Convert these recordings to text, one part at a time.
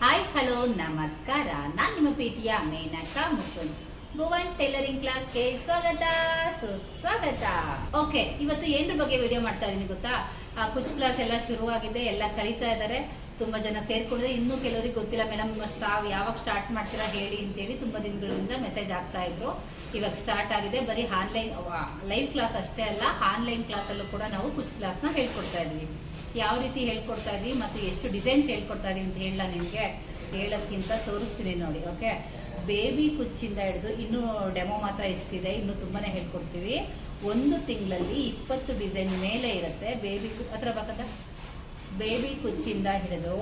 Hi hello ನಮಸ್ಕಾರ ನಾನು ನಿಮ್ಮ ಪ್ರೀತಿಯ ಮೇನಕಾ ಮುಕುಂದ್ ಭುವನ್ ಟೈಲರಿಂಗ್ ಕ್ಲಾಸ್ಗೆ ಸ್ವಾಗತ. ಸುಸ್ವಾಗತ ಓಕೆ ಇವತ್ತು ಏನ್ರ ಬಗ್ಗೆ ವಿಡಿಯೋ ಮಾಡ್ತಾ ಇದೀನಿ ಗೊತ್ತಾ? ಆ, ಕುಚ್ ಕ್ಲಾಸ್ ಎಲ್ಲ ಶುರುವಾಗಿದೆ, ಎಲ್ಲ ಕಲಿತಾ ಇದ್ದಾರೆ ತುಂಬಾ ಜನ ಸೇರ್ಕೊಂಡಿದೆ. ಇನ್ನೂ ಕೆಲವರಿಗೆ ಗೊತ್ತಿಲ್ಲ ಮೇಡಮ್ ಸ್ಟಾವ್ ಯಾವಾಗ ಸ್ಟಾರ್ಟ್ ಮಾಡ್ತೀರಾ ಹೇಳಿ ಅಂತೇಳಿ ತುಂಬಾ ದಿನಗಳಿಂದ ಮೆಸೇಜ್ ಆಗ್ತಾ ಇದ್ರು. ಇವಾಗ ಸ್ಟಾರ್ಟ್ ಆಗಿದೆ. ಬರೀ ಆನ್ಲೈನ್ ಲೈವ್ ಕ್ಲಾಸ್ ಅಷ್ಟೇ ಅಲ್ಲ ಆನ್ಲೈನ್ ಕ್ಲಾಸಲ್ಲೂ ಕೂಡ ನಾವು ಕುಚ್ ಕ್ಲಾಸ್ನ ಹೇಳ್ಕೊಡ್ತಾ ಇದ್ವಿ. ಯಾವ ರೀತಿ ಹೇಳ್ಕೊಡ್ತಾ ಇದ್ವಿ ಮತ್ತು ಎಷ್ಟು ಡಿಸೈನ್ಸ್ ಹೇಳ್ಕೊಡ್ತಾ ಇದೀವಿ ಅಂತ ಹೇಳಲ್ಲ ನಿಮಗೆ? ಹೇಳೋದ್ಕಿಂತ ತೋರಿಸ್ತೀನಿ ನೋಡಿ ಓಕೆ ಬೇಬಿ ಕುಚ್ಚಿಂದ ಹಿಡಿದು ಇನ್ನೂ ಡೆಮೋ ಮಾತ್ರ ಎಷ್ಟಿದೆ, ಇನ್ನೂ ತುಂಬಾ ಹೇಳ್ಕೊಡ್ತೀವಿ. ಒಂದು ತಿಂಗಳಲ್ಲಿ ಇಪ್ಪತ್ತು ಡಿಸೈನ್ ಮೇಲೆ ಇರುತ್ತೆ ಬೇಬಿ ಹತ್ರ ಬಕ್ಕದ ಬೇಬಿ ಕುಚ್ಚಿಂದ ಹಿಡಿದು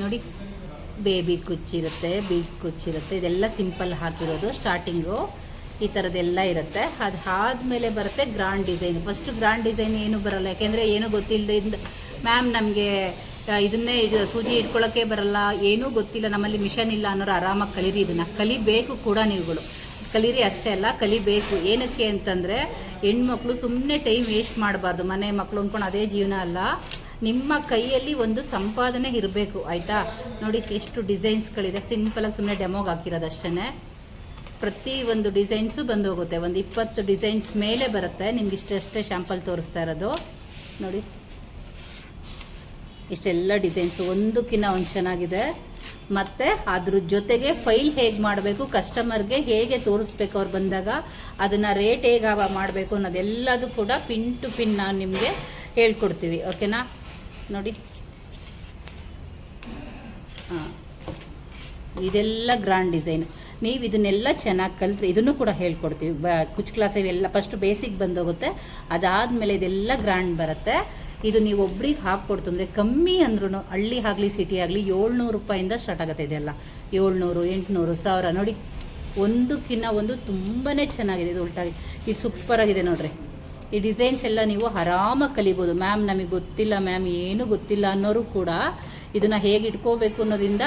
ನೋಡಿ, ಬೇಬಿ ಕುಚ್ಚಿರುತ್ತೆ, ಬೀಡ್ಸ್ ಕುಚ್ಚಿರುತ್ತೆ, ಇದೆಲ್ಲ ಸಿಂಪಲ್ ಹಾಕಿರೋದು, ಸ್ಟಾರ್ಟಿಂಗು ಈ ಥರದ್ದೆಲ್ಲ ಇರುತ್ತೆ. ಅದು ಆದಮೇಲೆ ಬರುತ್ತೆ grand design. First grand design ಏನು ಬರಲ್ಲ, ಯಾಕೆಂದರೆ ಏನೂ ಗೊತ್ತಿಲ್ಲದೆ ಮ್ಯಾಮ್ ನಮಗೆ ಇದನ್ನೇ ಇದು ಸೂಜಿ ಇಟ್ಕೊಳ್ಳೋಕ್ಕೆ ಬರಲ್ಲ, ಏನೂ ಗೊತ್ತಿಲ್ಲ, ನಮ್ಮಲ್ಲಿ ಮಿಷನ್ ಇಲ್ಲ ಅನ್ನೋರು ಆರಾಮಾಗಿ ಕಲೀರಿ ಇದನ್ನು. ಕಲಿಬೇಕು ಕೂಡ ನೀವುಗಳು. ಕಲೀರಿ ಅಷ್ಟೇ ಅಲ್ಲ, ಕಲಿಬೇಕು. ಏನಕ್ಕೆ ಅಂತಂದರೆ, ಹೆಣ್ಮಕ್ಳು ಸುಮ್ಮನೆ ಟೈಮ್ ವೇಸ್ಟ್ ಮಾಡಬಾರ್ದು. ಮನೆ ಮಕ್ಕಳು ಅಂದ್ಕೊಂಡು ಅದೇ ಜೀವನ ಅಲ್ಲ. ನಿಮ್ಮ ಕೈಯಲ್ಲಿ ಒಂದು ಸಂಪಾದನೆ ಇರಬೇಕು, ಆಯಿತಾ? ನೋಡಿ, ಎಷ್ಟು ಡಿಸೈನ್ಸ್ಗಳಿದೆ. ಸಿಂಪಲಾಗಿ ಸುಮ್ಮನೆ ಡೆಮೋಗೆ ಹಾಕಿರೋದು ಅಷ್ಟೇ ಪ್ರತಿ ಒಂದು ಡಿಸೈನ್ಸು ಬಂದು ಹೋಗುತ್ತೆ ಒಂದು ಇಪ್ಪತ್ತು ಡಿಸೈನ್ಸ್ ಮೇಲೆ ಬರುತ್ತೆ. ನಿಮ್ಗೆ ಇಷ್ಟಷ್ಟೇ ಶ್ಯಾಂಪಲ್ ತೋರಿಸ್ತಾ ಇರೋದು. ನೋಡಿ. ಇಷ್ಟೆಲ್ಲ ಡಿಸೈನ್ಸು ಒಂದಕ್ಕಿಂತ ಒಂದು ಚೆನ್ನಾಗಿದೆ. ಮತ್ತು ಅದ್ರ ಜೊತೆಗೆ ಫೈಲ್ ಹೇಗೆ ಮಾಡಬೇಕು ಕಸ್ಟಮರ್ಗೆ ಹೇಗೆ ತೋರಿಸ್ಬೇಕು ಅವ್ರು ಬಂದಾಗ, ಅದನ್ನು ರೇಟ್ ಹೇಗೆ ಮಾಡಬೇಕು ಅನ್ನೋದೆಲ್ಲದು ಕೂಡ ಪಿನ್ ಟು ಪಿನ್ ನಾನು ನಿಮಗೆ ಹೇಳ್ಕೊಡ್ತೀವಿ ಓಕೆನಾ ನೋಡಿ. ಹಾಂ. ಇದೆಲ್ಲ ಗ್ರ್ಯಾಂಡ್ ಡಿಸೈನ್ ನೀವು ಇದನ್ನೆಲ್ಲ ಚೆನ್ನಾಗಿ ಕಲ್ತ್ರಿ, ಇದನ್ನು ಕೂಡ ಹೇಳ್ಕೊಡ್ತೀವಿ. ಬ, ಕುಚ್ ಕ್ಲಾಸ್ ಇವೆಲ್ಲ ಫಸ್ಟ್ ಬೇಸಿಕ್ ಬಂದೋಗುತ್ತೆ, ಅದಾದಮೇಲೆ ಇದೆಲ್ಲ ಗ್ರ್ಯಾಂಡ್ ಬರುತ್ತೆ. ಇದು ನೀವು ಒಬ್ರಿಗೆ ಹಾಕ್ಕೊಡ್ತು ಅಂದರೆ ಕಮ್ಮಿ ಅಂದ್ರೂ ಹಳ್ಳಿ ಆಗಲಿ ಸಿಟಿ ಆಗಲಿ ಏಳ್ನೂರು ರೂಪಾಯಿಂದ ಸ್ಟಾರ್ಟ್ ಆಗುತ್ತೆ ಇದೆಲ್ಲ ಏಳ್ನೂರು, ಎಂಟುನೂರು, ಸಾವಿರ ನೋಡಿ ಒಂದಕ್ಕಿಂತ ಒಂದು ತುಂಬಾ ಚೆನ್ನಾಗಿದೆ ಇದು ಉಲ್ಟಾಗಿ ಇದು ಸೂಪರಾಗಿದೆ ನೋಡ್ರಿ. ಈ ಡಿಸೈನ್ಸ್ ಎಲ್ಲ ನೀವು ಆರಾಮಾಗಿ ಕಲಿಬೋದು. ಮ್ಯಾಮ್ ನಮಗೆ ಗೊತ್ತಿಲ್ಲ ಮ್ಯಾಮ್ ಏನೂ ಗೊತ್ತಿಲ್ಲ ಅನ್ನೋರು ಕೂಡ ಇದನ್ನು ಹೇಗೆ ಇಟ್ಕೋಬೇಕು ಅನ್ನೋದ್ರಿಂದ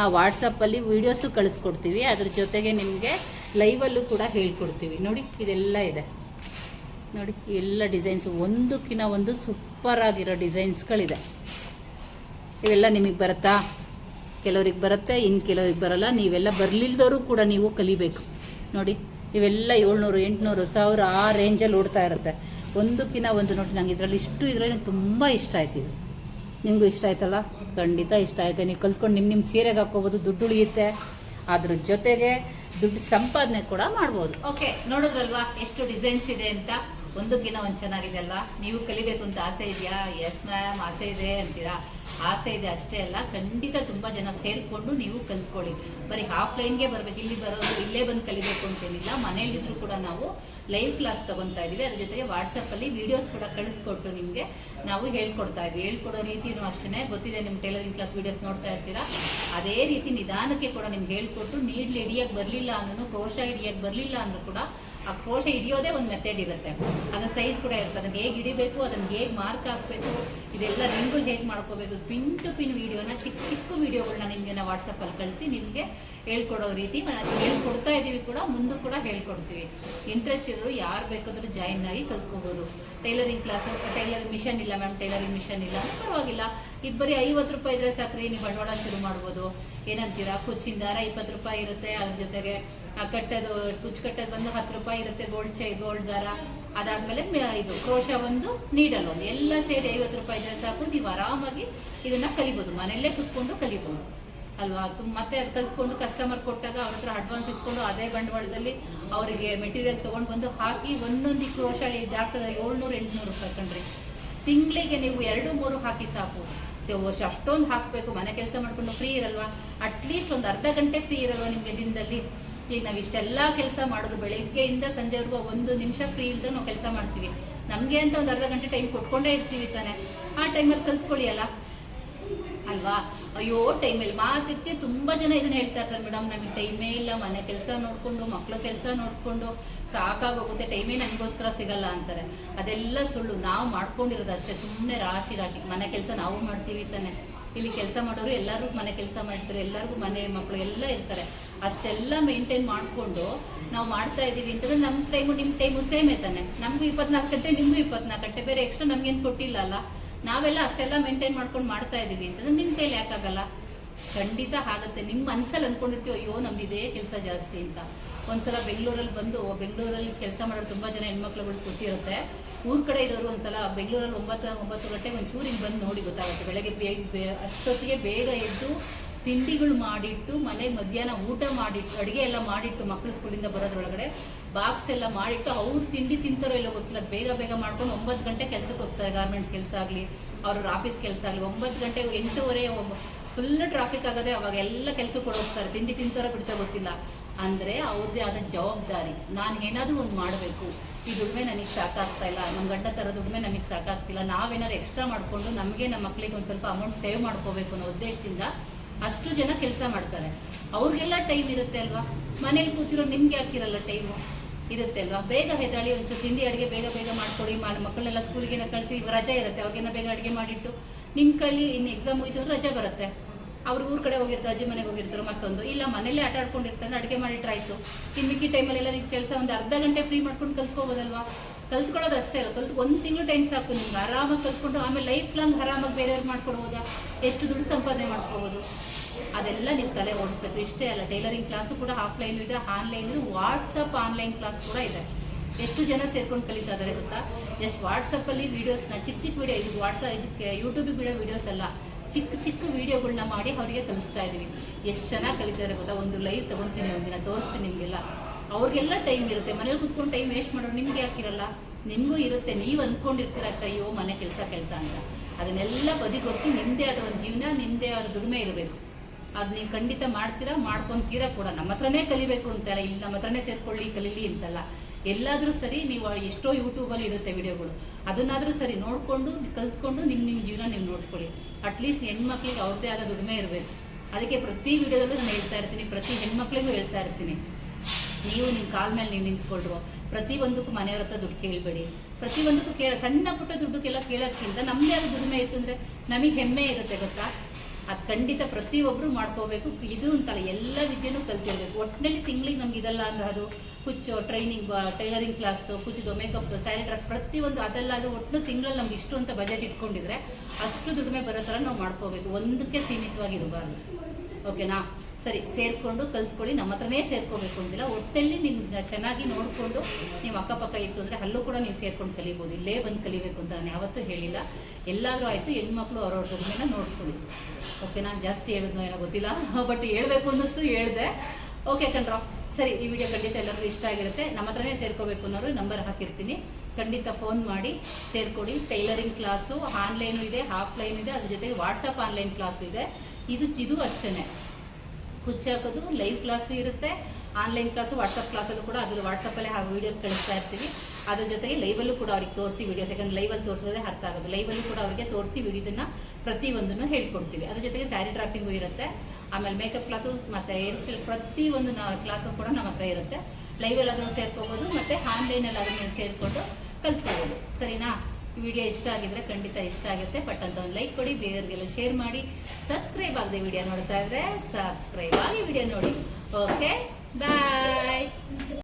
ಆ ವಾಟ್ಸಪ್ಪಲ್ಲಿ ವೀಡಿಯೋಸು ಕಳಿಸ್ಕೊಡ್ತೀವಿ. ಅದ್ರ ಜೊತೆಗೆ ನಿಮಗೆ ಲೈವಲ್ಲೂ ಕೂಡ ಹೇಳ್ಕೊಡ್ತೀವಿ. ನೋಡಿ, ಇದೆಲ್ಲ ಇದೆ. ನೋಡಿ, ಎಲ್ಲ ಡಿಸೈನ್ಸ್ ಒಂದಕ್ಕಿಂತ ಒಂದು ಸೂಪರ್ ಆಗಿರೋ ಡಿಸೈನ್ಸ್ಗಳಿದೆ. ಇವೆಲ್ಲ ನಿಮಗೆ ಬರುತ್ತಾ? ಕೆಲವ್ರಿಗೆ ಬರುತ್ತೆ ಇನ್ನು ಕೆಲವ್ರಿಗೆ ಬರಲ್ಲ. ನೀವೆಲ್ಲ ಬರಲಿಲ್ದವರು ಕೂಡ ನೀವು ಕಲಿಬೇಕು. ನೋಡಿ, ಇವೆಲ್ಲ ಏಳ್ನೂರು, ಎಂಟುನೂರು, ಸಾವಿರ, ಆ ರೇಂಜಲ್ಲಿ ಓಡ್ತಾ ಇರುತ್ತೆ. ಒಂದಕ್ಕಿಂತ ಒಂದು ನೋಡಿ, ನಂಗೆ ಇದರಲ್ಲಿ ಇಷ್ಟು ಇದರಲ್ಲಿ ತುಂಬ ಇಷ್ಟ ಆಯ್ತು ಇದು. ನಿಮಗೂ ಇಷ್ಟ ಆಯ್ತಲ್ಲ? ಖಂಡಿತ ಇಷ್ಟ ಆಯ್ತು. ನೀವು ಕಲ್ತ್ಕೊಂಡು ನಿಮ್ಮ ನಿಮ್ಮ ಸೀರೆಗೆ ಹಾಕೋಬೋದು, ದುಡ್ಡು ಉಳಿಯುತ್ತೆ. ಅದ್ರ ಜೊತೆಗೆ ದುಡ್ಡು ಸಂಪಾದನೆ ಕೂಡ ಮಾಡ್ಬೋದು. ಓಕೆ ನೋಡಿದ್ರಲ್ವಾ ಎಷ್ಟು ಡಿಸೈನ್ಸ್ ಇದೆ ಅಂತ? ಒಂದಕ್ಕಿಂತ ಒಂದು ಚೆನ್ನಾಗಿದೆ ಅಲ್ವಾ? ನೀವು ಕಲಿಬೇಕು ಅಂತ ಆಸೆ ಇದೆಯಾ? ಎಸ್ ಮ್ಯಾಮ್ ಆಸೆ ಇದೆ ಅಂತೀರಾ? ಆಸೆ ಇದೆ ಅಷ್ಟೇ ಅಲ್ಲ, ಖಂಡಿತ ತುಂಬ ಜನ ಸೇರಿಕೊಂಡು ನೀವು ಕಲ್ತ್ಕೊಳ್ಳಿ. ಬರೀ ಆಫ್ಲೈನ್ಗೆ ಬರಬೇಕು, ಇಲ್ಲಿ ಬರೋದು, ಇಲ್ಲೇ ಬಂದು ಕಲಿಬೇಕು ಅಂತೇನಿಲ್ಲ. ಮನೆಯಲ್ಲಿದ್ದರೂ ಕೂಡ ನಾವು ಲೈವ್ ಕ್ಲಾಸ್ ತಗೊತಾ ಇದೀವಿ ಅದ್ರ ಜೊತೆಗೆ ವಾಟ್ಸಪ್ಪಲ್ಲಿ ವೀಡಿಯೋಸ್ ಕೂಡ ಕಳಿಸ್ಕೊಟ್ಟು ನಿಮಗೆ ನಾವು ಹೇಳ್ಕೊಡ್ತಾ ಇದ್ವಿ. ಹೇಳ್ಕೊಡೋ ರೀತಿಯೂ ಅಷ್ಟೇ ಗೊತ್ತಿದೆ ನಿಮ್ಮ ಟೈಲರಿಂಗ್ ಕ್ಲಾಸ್ ವೀಡಿಯೋಸ್ ನೋಡ್ತಾ ಇರ್ತೀರಾ? ಅದೇ ರೀತಿ ನಿಧಾನಕ್ಕೆ ಕೂಡ ನಿಮ್ಗೆ ಹೇಳ್ಕೊಟ್ಟು, ನೀಡ್ಲಿ ಹಿಡಿಯಕ್ಕೆ ಬರಲಿಲ್ಲ ಅಂದ್ರೂ, ಕ್ರೋಶ ಹಿಡಿಯಕ್ಕೆ ಬರಲಿಲ್ಲ ಅಂದ್ರೂ ಕೂಡ ಆ ಕ್ರೋಶ ಹಿಡಿಯೋದೇ ಒಂದು ಮೆಥಡ್ ಇರುತ್ತೆ. ಅದರ ಸೈಜ್ ಕೂಡ ಇರುತ್ತೆ. ಅದನ್ನು ಹೇಗೆ ಹಿಡಿಬೇಕು ಅದನ್ನು ಹೇಗೆ ಮಾರ್ಕ್ ಹಾಕಬೇಕು, ಇದೆಲ್ಲ ರಿಂಗುಗಳು ಹೇಗೆ ಮಾಡ್ಕೋಬೇಕು ಪಿನ್ ಟು ಪಿನ್ ವೀಡಿಯೋನ ಚಿಕ್ಕ ಚಿಕ್ಕ ವೀಡಿಯೋಗಳನ್ನ ನಿಮಗೆ ನಾವು ವಾಟ್ಸಪ್ಪಲ್ಲಿ ಕಳಿಸಿ ನಿಮಗೆ ಹೇಳ್ಕೊಡೋ ರೀತಿ ನಾವು ಹೇಳ್ಕೊಡ್ತಾ ಇದ್ದೀವಿ ಕೂಡ, ಮುಂದೂ ಕೂಡ ಹೇಳ್ಕೊಡ್ತೀವಿ ಇಂಟ್ರೆಸ್ಟ್ ಇರೋರು ಯಾರು ಬೇಕಾದರೂ ಜಾಯಿನ್ ಆಗಿ ಕಲ್ತ್ಕೋಬೋದು. ಟೈಲರಿಂಗ್ ಕ್ಲಾಸ್ ಟೈಲರಿಂಗ್ ಮಿಷನ್ ಇಲ್ಲ ಮ್ಯಾಮ್ ಟೈಲರಿಂಗ್ ಮಿಷನ್ ಇಲ್ಲ, ಪರವಾಗಿಲ್ಲ. ಇದು ಬರೀ ಐವತ್ತು ರೂಪಾಯಿ ಇದ್ರೆ ಸಾಕ್ರಿ, ನೀವು ಬಂಡವಾಳ ಶುರು ಮಾಡ್ಬೋದು. ಏನಂತೀರಾ? ಕುಚ್ಚಿನ ದಾರ ಇಪ್ಪತ್ತು ರೂಪಾಯಿ ಇರುತ್ತೆ, ಅದ್ರ ಜೊತೆಗೆ ಆ ಕಟ್ಟೋದು, ಕುಚ್ಚು ಕಟ್ಟೋದು ಬಂದು ಹತ್ತು ರೂಪಾಯಿ ಇರುತ್ತೆ ಗೋಲ್ಡ್ ಚೈ ಗೋಲ್ಡ್ ದಾರ. ಅದಾದಮೇಲೆ ಇದು ಕ್ರೋಶ ಒಂದು, ನೀಡಲ್ ಒಂದು. ಎಲ್ಲ ಸೇರಿ ಐವತ್ತು ರೂಪಾಯಿ ಇದ್ರೆ ಸಾಕು. ನೀವು ಆರಾಮಾಗಿ ಇದನ್ನು ಕಲಿಬೋದು. ಮನೆಯಲ್ಲೇ ಕುತ್ಕೊಂಡು ಕಲಿಬೋದು. ಅಲ್ವಾ? ತುಂಬ ಮತ್ತೆ ಅದು ಕಲ್ತ್ಕೊಂಡು ಕಸ್ಟಮರ್ ಕೊಟ್ಟಾಗ ಅವ್ರ ಹತ್ರ ಅಡ್ವಾನ್ಸ್ ಇಸ್ಕೊಂಡು ಅದೇ ಬಂಡವಾಳದಲ್ಲಿ ಅವರಿಗೆ ಮೆಟೀರಿಯಲ್ ತೊಗೊಂಡು ಬಂದು ಹಾಕಿ ಒಂದೊಂದು ಕ್ರೋಶ ಡಾಕ್ಟರ್ ಏಳ್ನೂರು, ಎಂಟುನೂರು ರೂಪಾಯಿ ಕಣ್ರಿ ತಿಂಗಳಿಗೆ ನೀವು ಎರಡು, ಮೂರು ಹಾಕಿ ಸಾಕು. ವರ್ಷ ಅಷ್ಟೊಂದು ಹಾಕಬೇಕು, ಮನೆ ಕೆಲಸ ಮಾಡ್ಕೊಂಡು ಫ್ರೀ ಇರಲ್ವಾ? ಅಟ್ಲೀಸ್ಟ್ ಒಂದು ಅರ್ಧ ಗಂಟೆ ಫ್ರೀ ಇರಲ್ವಾ ನಿಮಗೆ ದಿನದಲ್ಲಿ? ಈಗ ನಾವು ಇಷ್ಟೆಲ್ಲ ಕೆಲಸ ಮಾಡಿದ್ರು ಬೆಳಗ್ಗೆಯಿಂದ ಸಂಜೆವರೆಗೂ ಒಂದು ನಿಮಿಷ ಫ್ರೀ ಇಲ್ಲದೆ ನಾವು ಕೆಲಸ ಮಾಡ್ತೀವಿ. ನಮಗೆ ಅಂತ ಒಂದು ಅರ್ಧ ಗಂಟೆ ಟೈಮ್ ಕೊಟ್ಕೊಂಡೇ ಇರ್ತೀವಿ ತಾನೆ? ಆ ಟೈಮಲ್ಲಿ ಕಲ್ತ್ಕೊಳ್ಳಿ ಅಲ್ಲ ಅಲ್ವಾ? ಅಯ್ಯೋ ಟೈಮ್ ಟೈಮಲ್ಲಿ ಮಾತಿತ್ತೆ, ತುಂಬ ಜನ ಇದನ್ನ ಹೇಳ್ತಾ ಇರ್ತಾರೆ ಮೇಡಮ್ ನಮಗೆ ಟೈಮೇ ಇಲ್ಲ, ಮನೆ ಕೆಲಸ ನೋಡಿಕೊಂಡು ಮಕ್ಕಳ ಕೆಲಸ ನೋಡಿಕೊಂಡು, ಸಾಕಾಗೋಗುತ್ತೆ ಟೈಮೇ ನಮಗೋಸ್ಕರ ಸಿಗಲ್ಲ ಅಂತಾರೆ. ಅದೆಲ್ಲ ಸುಳ್ಳು. ನಾವು ಮಾಡ್ಕೊಂಡಿರೋದು ಅಷ್ಟೇ. ಸುಮ್ಮನೆ ರಾಶಿ ರಾಶಿ. ಮನೆ ಕೆಲಸ ನಾವು ಮಾಡ್ತೀವಿ ತಾನೆ. ಇಲ್ಲಿ ಕೆಲಸ ಮಾಡೋರು ಎಲ್ಲರೂ ಮನೆ ಕೆಲಸ ಮಾಡ್ತಾರೆ. ಎಲ್ಲರಿಗೂ ಮನೆ ಮಕ್ಕಳು ಎಲ್ಲ ಇರ್ತಾರೆ. ಅಷ್ಟೆಲ್ಲ ಮೇಂಟೈನ್ ಮಾಡಿಕೊಂಡು ನಾವು ಮಾಡ್ತಾ ಇದ್ದೀವಿ ಅಂತಂದ್ರೆ ನಮ್ಮ ಟೈಮು ನಿಮ್ಮ ಟೈಮು ಸೇಮೇ ತಾನೆ. ನಮಗೂ ಇಪ್ಪತ್ನಾಲ್ಕು ಗಂಟೆ, ನಿಮಗೂ ಇಪ್ಪತ್ನಾಲ್ಕು ಗಂಟೆ. ಬೇರೆ ಎಕ್ಸ್ಟ್ರಾ ನಮ್ಗೇನು ಕೊಟ್ಟಿಲ್ಲ ಅಲ್ಲ? ನಾವೆಲ್ಲ ಅಷ್ಟೆಲ್ಲ ಮೇಂಟೈನ್ ಮಾಡ್ಕೊಂಡು ಮಾಡ್ತಾ ಇದ್ದೀವಿ ಅಂತಂದ್ರೆ ನಿಮ್ಮ ಕೈಲಿ ಯಾಕಾಗಲ್ಲ? ಖಂಡಿತ ಆಗುತ್ತೆ. ನಿಮ್ಮ ಮನಸ್ಸಲ್ಲಿ ಅಂದ್ಕೊಂಡಿರ್ತೀವಿ ಅಯ್ಯೋ, ನಮ್ದು ಇದೇ ಕೆಲಸ ಜಾಸ್ತಿ ಅಂತ. ಒಂದ್ಸಲ ಬೆಂಗಳೂರಲ್ಲಿ ಬಂದು ಬೆಂಗಳೂರಲ್ಲಿ ಕೆಲಸ ಮಾಡೋರು ತುಂಬ ಜನ ಹೆಣ್ಮಕ್ಳುಗಳು ಗೊತ್ತಿರುತ್ತೆ. ಊರ್ ಕಡೆ ಇರೋರು ಒಂದ್ಸಲ ಬೆಂಗಳೂರಲ್ಲಿ ಒಂಬತ್ತು ಒಂಬತ್ತು ಗಂಟೆಗೆ ಒಂದು ಚೂರಿಗೆ ಬಂದು ನೋಡಿ ಗೊತ್ತಾಗುತ್ತೆ. ಬೆಳಗ್ಗೆ ಬೇಗ ಬೇ, ಅಷ್ಟೊತ್ತಿಗೆ ಬೇಗ ಎದ್ದು ತಿಂಡಿಗಳು ಮಾಡಿಟ್ಟು ಮನೆಗೆ ಮಧ್ಯಾಹ್ನ ಊಟ ಮಾಡಿಟ್ಟು, ಅಡುಗೆ ಎಲ್ಲ ಮಾಡಿಟ್ಟು ಮಕ್ಕಳು ಸ್ಕೂಲಿಂದ ಬರೋದ್ರೊಳಗಡೆ ಬಾಕ್ಸ್ ಎಲ್ಲ ಮಾಡಿಟ್ಟು ಅವ್ರು ತಿಂಡಿ ತಿಂತಾರೋ ಇಲ್ಲ ಗೊತ್ತಿಲ್ಲ. ಬೇಗ ಬೇಗ ಮಾಡ್ಕೊಂಡು ಒಂಬತ್ತು ಗಂಟೆ ಕೆಲಸಕ್ಕೆ ಹೋಗ್ತಾರೆ. ಗಾರ್ಮೆಂಟ್ಸ್ ಕೆಲಸ ಆಗಲಿ, ಅವ್ರ ಆಫೀಸ್ ಕೆಲಸ ಆಗಲಿ. ಒಂಬತ್ತು ಗಂಟೆ, ಎಂಟೂವರೆ ಫುಲ್ ಟ್ರಾಫಿಕ್ ಆಗದೆ ಅವಾಗ ಎಲ್ಲ ಕೆಲಸಕ್ಕೆ ಹೋಗ್ತಾರೆ. ತಿಂಡಿ ತಿಂತಾರೋ ಬಿಡ್ತಾ ಗೊತ್ತಿಲ್ಲ. ಅಂದರೆ ಅವ್ರದ್ದೇ ಆದ ಜವಾಬ್ದಾರಿ. ನಾನು ಏನಾದರೂ ಒಂದು ಮಾಡಬೇಕು. ಈ ದುಡಿಮೆ ನಮಗೆ ಸಾಕಾಗ್ತಾ ಇಲ್ಲ. ನಮ್ಮ ಗಂಡ ಥರ ದುಡಿಮೆ ನಮಗೆ ಸಾಕಾಗ್ತಿಲ್ಲ. ನಾವೇನಾದ್ರು ಎಕ್ಸ್ಟ್ರಾ ಮಾಡಿಕೊಂಡು ನಮಗೆ ನಮ್ಮ ಮಕ್ಕಳಿಗೆ ಒಂದು ಸ್ವಲ್ಪ ಅಮೌಂಟ್ ಸೇವ್ ಮಾಡ್ಕೋಬೇಕು ಅನ್ನೋ ಉದ್ದೇಶದಿಂದ ಅಷ್ಟು ಜನ ಕೆಲಸ ಮಾಡ್ತಾರೆ. ಅವ್ರಿಗೆಲ್ಲ ಟೈಮ್ ಇರುತ್ತೆ ಅಲ್ವಾ? ಮನೇಲಿ ಕೂತಿರೋ ನಿಮ್ಗೆ ಯಾಕಿರಲ್ಲ ಟೈಮು ಇರುತ್ತೆ ಅಲ್ವಾ? ಬೇಗ ಹೆದಾಳಿ ಒಂಚೂರು ತಿಂಡಿ ಅಡುಗೆ ಬೇಗ ಬೇಗ ಮಾಡ್ಕೊಡಿ ಮಾಡಿ ಮಕ್ಕಳನ್ನೆಲ್ಲ ಸ್ಕೂಲಿಗೆ ಕಳಿಸಿ, ರಜೆ ಇರುತ್ತೆ ಅವಾಗೇನ ಬೇಗ ಅಡುಗೆ ಮಾಡಿಟ್ಟು ನಿಮ್ಮ ಕೈಲಿ ಇನ್ನು ಎಕ್ಸಾಮ್ ಹೋಯ್ತು ಅಂದ್ರೆ ರಜೆ ಬರುತ್ತೆ. ಅವ್ರು ಊರ ಕಡೆ ಹೋಗಿರ್ತಾರೆ, ಅಜ್ಜಿ ಮನೆಗೆ ಹೋಗಿರ್ತಾರೆ, ಮತ್ತೊಂದು. ಇಲ್ಲ ಮನೇಲೆ ಆಟ ಆಡ್ಕೊಂಡಿರ್ತಾರೆ ಅಡುಗೆ ಮಾಡಿಟ್ರಾಯ್ತು ಇನ್ನು ಮಿಕ್ಕಿ ಟೈಮಲ್ಲೆಲ್ಲ ನೀವು ಕೆಲಸ ಒಂದು ಅರ್ಧ ಗಂಟೆ ಫ್ರೀ ಮಾಡ್ಕೊಂಡು ಕಲ್ತ್ಕೋಬೋದಲ್ವಾ? ಕಲ್ತ್ಕೊಳ್ಳೋದು ಅಷ್ಟೇ ಅಲ್ಲ, ಕಲ್ತು ಒಂದು ತಿಂಗಳು ಟೈಮ್ ಸಾಕು ನಿಮ್ಗೆ. ಆರಾಮಾಗಿ ಕಲ್ತ್ಕೊಂಡು, ಆಮೇಲೆ ಲೈಫ್ ಲಾಂಗ್ ಆರಾಮಾಗಿ ಬೇರೆಯವ್ರು ಮಾಡ್ಕೊಡ್ಬೋದಾ ಎಷ್ಟು ದುಡ್ಡು ಸಂಪಾದನೆ ಮಾಡ್ಕೋಬೋದು? ಅದೆಲ್ಲ ನೀವು ತಲೆ ಓಡಿಸ್ಬೇಕು. ಇಷ್ಟೇ ಅಲ್ಲ, ಟೈಲರಿಂಗ್ ಕ್ಲಾಸು ಕೂಡ ಆಫ್ಲೈನು ಇದೆ ಆನ್ಲೈನ್ ಇದೆ ವಾಟ್ಸಪ್ ಆನ್ಲೈನ್ ಕ್ಲಾಸ್ ಕೂಡ ಇದೆ. ಎಷ್ಟು ಜನ ಸೇರ್ಕೊಂಡು ಕಲಿತಾ ಇದ್ದಾರೆ ಗೊತ್ತಾ? ಜಸ್ಟ್ ವಾಟ್ಸಪ್ಪಲ್ಲಿ ವೀಡಿಯೋಸ್ನ ಚಿಕ್ಕ ಚಿಕ್ಕ ವೀಡಿಯೋ ಇದು ವಾಟ್ಸಪ್ ಇದಕ್ಕೆ ಯೂಟ್ಯೂಬಿಗೆ ಬಿಡೋ ವೀಡಿಯೋಸ್ ಅಲ್ಲ. ಚಿಕ್ಕ ಚಿಕ್ಕ ವೀಡಿಯೋಗಳನ್ನ ಮಾಡಿ ಅವರಿಗೆ ಕಲಿಸ್ತಾ ಇದ್ದೀವಿ. ಎಷ್ಟು ಚೆನ್ನಾಗಿ ಕಲಿತಾರೆ ಗೊತ್ತಾ? ಒಂದು ಲೈವ್ ತೊಗೊತೀನಿ ಒಂದಿನ, ತೋರಿಸ್ತೀನಿ ನಿಮಗೆಲ್ಲ. ಅವ್ರಿಗೆಲ್ಲ ಟೈಮ್ ಇರುತ್ತೆ. ಮನೇಲಿ ಕುತ್ಕೊಂಡು ಟೈಮ್ ವೇಸ್ಟ್ ಮಾಡೋರು ನಿಮ್ಗೆ ಯಾಕಿರಲ್ಲ ನಿಮಗೂ ಇರುತ್ತೆ. ನೀವು ಅಂದ್ಕೊಂಡಿರ್ತೀರ ಅಷ್ಟೇ, ಅಯ್ಯೋ, ಮನೆ ಕೆಲಸ ಕೆಲಸ ಅಂತ. ಅದನ್ನೆಲ್ಲ ಬದಿಗೊತ್ತು ನಿಮ್ಮದೇ ಆದ ಒಂದು ಜೀವನ ನಿಮ್ಮದೇ ಆದ ದುಡಿಮೆ ಇರಬೇಕು. ಅದು ನೀವು ಖಂಡಿತ ಮಾಡ್ತೀರಾ, ಮಾಡ್ಕೊಂತೀರಾ ಕೂಡ. ನಮ್ಮ ಹತ್ರನೇ ಕಲಿಬೇಕು ಅಂತಲ್ಲ ಇಲ್ಲಿ ನಮ್ಮ ಹತ್ರನೇ ಸೇರ್ಕೊಳ್ಳಿ, ಕಲೀಲಿ ಅಂತಲ್ಲ. ಎಲ್ಲಾದರೂ ಸರಿ ನೀವು ಎಷ್ಟೋ ಯೂಟ್ಯೂಬಲ್ಲಿ ಇರುತ್ತೆ ವಿಡಿಯೋಗಳು. ಅದನ್ನಾದರೂ ಸರಿ ನೋಡಿಕೊಂಡು, ಕಲ್ತ್ಕೊಂಡು ನಿಮ್ಮ ನಿಮ್ಮ ಜೀವನ ನೀವು ನೋಡ್ಕೊಳ್ಳಿ. ಅಟ್ಲೀಸ್ಟ್ ಹೆಣ್ಮಕ್ಳಿಗೆ ಅವ್ರದ್ದೇ ಆದ ದುಡಿಮೆ ಇರಬೇಕು. ಅದಕ್ಕೆ ಪ್ರತಿ ವಿಡಿಯೋದಲ್ಲೂ ನಾನು ಹೇಳ್ತಾ ಇರ್ತೀನಿ, ಪ್ರತಿ ಹೆಣ್ಮಕ್ಳಿಗೂ ಹೇಳ್ತಾ ಇರ್ತೀನಿ. ನೀವು ನಿಮ್ಮ ಕಾಲ ಮೇಲೆ ನೀವು ನಿಂತ್ಕೊಳ್ರು. ಪ್ರತಿಯೊಂದಕ್ಕೂ ಮನೆಯವ್ರ ಹತ್ರ ದುಡ್ಡು ಕೇಳಬೇಡಿ. ಪ್ರತಿಯೊಂದಕ್ಕೂ ಕೇಳ, ಸಣ್ಣ ಪುಟ್ಟ ದುಡ್ಡುಗೆಲ್ಲ ಕೇಳೋದಕ್ಕಿಂತ ನಮ್ಮದೇ ಆದ ದುಡಿಮೆ ಇತ್ತು ಅಂದರೆ ನಮಗೆ ಹೆಮ್ಮೆ ಇರುತ್ತೆ ಗೊತ್ತಾ? ಅದು ಖಂಡಿತ ಪ್ರತಿಯೊಬ್ಬರು ಮಾಡ್ಕೋಬೇಕು. ಇದು ಅಂತಲ್ಲ, ಎಲ್ಲ ವಿದ್ಯೆನೂ ಕಲ್ತಿರ್ಬೇಕು. ಒಟ್ಟಿನಲ್ಲಿ ತಿಂಗಳಿಗೆ ನಮ್ಗೆ ಇದೆಲ್ಲ ಅಂದ್ರೆ ಅದು ಕುಚ್ಚು ಟ್ರೈನಿಂಗ್ ಟೈಲರಿಂಗ್ ಕ್ಲಾಸ್ದು ಕುಚ್ಚುದು ಮೇಕಪ್ ಸ್ಯಾರಿ ಡ್ರೆಸ್ ಪ್ರತಿಯೊಂದು ಅದೆಲ್ಲ ಅದು ಒಟ್ಟು ತಿಂಗಳಲ್ಲಿ ನಮ್ಗೆ ಇಷ್ಟು ಅಂತ ಬಜೆಟ್ ಇಟ್ಕೊಂಡಿದ್ರೆ ಅಷ್ಟು ದುಡಿಮೆ ಬರೋ ಥರ ನಾವು ಮಾಡ್ಕೋಬೇಕು. ಒಂದಕ್ಕೆ ಸೀಮಿತವಾಗಿರಬಾರ್ದು ಓಕೆನಾ? ಸರಿ, ಸೇರಿಕೊಂಡು ಕಲ್ತ್ಕೊಳ್ಳಿ, ನಮ್ಮ ಹತ್ರನೇ ಸೇರ್ಕೋಬೇಕು ಅಂತಿಲ್ಲ. ಒಟ್ಟಲ್ಲಿ ನಿಮ್ಗೆ ಚೆನ್ನಾಗಿ ನೋಡಿಕೊಂಡು ನೀವು ಅಕ್ಕಪಕ್ಕ ಇತ್ತು ಅಂದರೆ ಅಲ್ಲೂ ಕೂಡ ನೀವು ಸೇರ್ಕೊಂಡು ಕಲಿಬೋದು. ಇಲ್ಲೇ ಬಂದು ಕಲಿಬೇಕು ಅಂತ ನಾನು ಯಾವತ್ತೂ ಹೇಳಿಲ್ಲ. ಎಲ್ಲಾದರೂ ಆಯಿತು, ಹೆಣ್ಮಕ್ಳು ಅವ್ರವ್ರ ದುಡಿಮೆನ ನೋಡ್ಕೊಳ್ಳಿ. ನಾನು ಜಾಸ್ತಿ ಹೇಳಿದ್ನೋ ಏನೋ ಗೊತ್ತಿಲ್ಲ, ಬಟ್ ಹೇಳಬೇಕು ಅನ್ನಿಸ್ತು, ಹೇಳಿದೆ. ಓಕೆ ಕಣ್ರಾ, ಸರಿ, ಈ ವಿಡಿಯೋ ಖಂಡಿತ ಎಲ್ಲರಿಗೂ ಇಷ್ಟ ಆಗಿರುತ್ತೆ. ನಮ್ಮ ಹತ್ರನೇ ಸೇರ್ಕೋಬೇಕು ಅನ್ನೋರು ನಂಬರ್ ಹಾಕಿರ್ತೀನಿ. ಖಂಡಿತ ಫೋನ್ ಮಾಡಿ ಸೇರ್ಕೊಡಿ ಟೈಲರಿಂಗ್ ಕ್ಲಾಸು ಆನ್ಲೈನು ಇದೆ, ಆಫ್ಲೈನ್ ಇದೆ. ಅದ್ರ ಜೊತೆಗೆ ವಾಟ್ಸಪ್ ಆನ್ಲೈನ್ ಕ್ಲಾಸು ಇದೆ. ಇದು ಇದು ಅಷ್ಟೇ ಕುಚ್ಚಾಕೋದು ಲೈವ್ ಕ್ಲಾಸು ಇರುತ್ತೆ. ಆನ್ಲೈನ್ ಕ್ಲಾಸು ವಾಟ್ಸಪ್ ಕ್ಲಾಸಲ್ಲೂ ಕೂಡ ಅದ್ರ ವಾಟ್ಸಪ್ಪಲ್ಲೇ ಆ ವೀಡಿಯೋಸ್ ಕಳಿಸ್ತಾ ಇರ್ತೀವಿ. ಅದ್ರ ಜೊತೆಗೆ ಲೈವಲ್ಲೂ ಕೂಡ ಅವ್ರಿಗೆ ತೋರಿಸಿ ವೀಡಿಯೋಸ್ ಯಾಕಂದ್ರೆ ಲೈವಲ್ಲಿ ತೋರಿಸೋದೇ ಅರ್ಥ ಆಗೋದು. ಲೈವಲ್ಲೂ ಕೂಡ ಅವರಿಗೆ ತೋರಿಸಿ ವಿಡಿಯೋದನ್ನ ಪ್ರತಿಯೊಂದನ್ನು ಹೇಳ್ಕೊಡ್ತೀವಿ. ಅದ್ರ ಜೊತೆಗೆ ಸ್ಯಾರಿ ಡ್ರಾಫಿಂಗು ಇರುತ್ತೆ. ಆಮೇಲೆ ಮೇಕಪ್ ಕ್ಲಾಸು ಮತ್ತು ಹೇರ್ ಸ್ಟೈಲ್ ಪ್ರತಿಯೊಂದು ಕ್ಲಾಸು ಕೂಡ ನಮ್ಮ ಹತ್ರ ಇರುತ್ತೆ. ಲೈವಲ್ಲಿ ಅದನ್ನು ಸೇರ್ಕೋಬೋದು, ಮತ್ತು ಆನ್ಲೈನಲ್ಲಿ ಅದನ್ನು ಸೇರಿಕೊಂಡು ಕಲ್ತ್ಕೋಬೋದು. ಸರಿನಾ? ವಿಡಿಯೋ ಇಷ್ಟ ಆಗಿದ್ರೆ ಖಂಡಿತ ಇಷ್ಟ ಆಗುತ್ತೆ. ಬಟ್ ಅಂತ ಒಂದು ಲೈಕ್ ಕೊಡಿ, ಬೇರೆಯವ್ರಿಗೆಲ್ಲ ಶೇರ್ ಮಾಡಿ. ಸಬ್ಸ್ಕ್ರೈಬ್ ಆಗದೆ ವಿಡಿಯೋ ನೋಡ್ತಾ ಇದ್ರೆ ಸಬ್ಸ್ಕ್ರೈಬ್ ಆಗಿ ವಿಡಿಯೋ ನೋಡಿ. Okay bye